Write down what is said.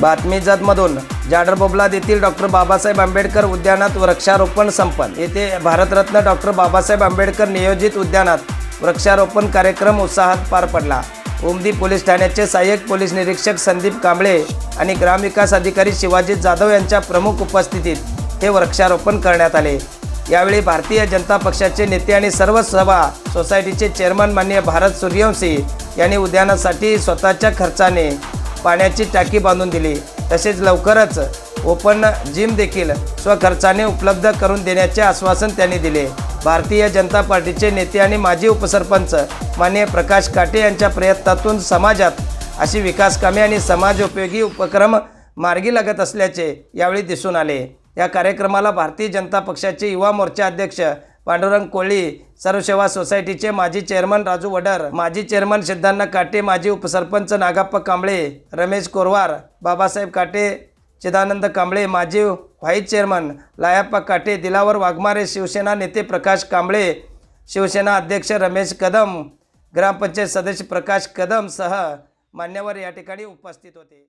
बातमी जतमधून जाडरबोबला येथील डॉक्टर बाबासाहेब आंबेडकर उद्यानात वृक्षारोपण संपन्न. येथे भारतरत्न डॉक्टर बाबासाहेब आंबेडकर नियोजित उद्यानात वृक्षारोपण कार्यक्रम उत्साहात पार पडला. उमदी पोलीस ठाण्याचे सहाय्यक पोलीस निरीक्षक संदीप कांबळे आणि ग्रामविकास अधिकारी शिवाजी जाधव यांच्या प्रमुख उपस्थितीत हे वृक्षारोपण करण्यात आले. यावेळी भारतीय जनता पक्षाचे नेते आणि सर्व सभा सोसायटीचे चेअरमन माननीय भारत सूर्यवंशी यांनी उद्यानासाठी स्वतःच्या खर्चाने पाण्याची टाकी बांधून दिली. तसेच लवकरच ओपन जिम देखील स्वखर्चाने उपलब्ध करून देण्याचे आश्वासन त्यांनी दिले. भारतीय जनता पार्टीचे नेते आणि माजी उपसरपंच माननीय प्रकाश काटे यांच्या प्रयत्नातून समाजात अशी विकासकामे आणि समाजोपयोगी उपक्रम मार्गी लागत असल्याचे यावेळी दिसून आले. या कार्यक्रमाला भारतीय जनता पक्षाचे युवा मोर्चा अध्यक्ष पांडुरंग कोळी सर्वसेवा सोसायटीचे माजी चेअरमन राजू वडर माजी चेअरमन सिद्धांना काटे माजी उपसरपंच नागाप्पा कांबळे रमेश कोरवार बाबासाहेब काटे चिदानंद कांबळे माजी व्हाईस चेअरमन लायाप्पा काटे दिलावर वाघमारे शिवसेना नेते प्रकाश कांबळे शिवसेना अध्यक्ष रमेश कदम ग्रामपंचायत सदस्य प्रकाश कदम सह मान्यवर या ठिकाणी उपस्थित होते.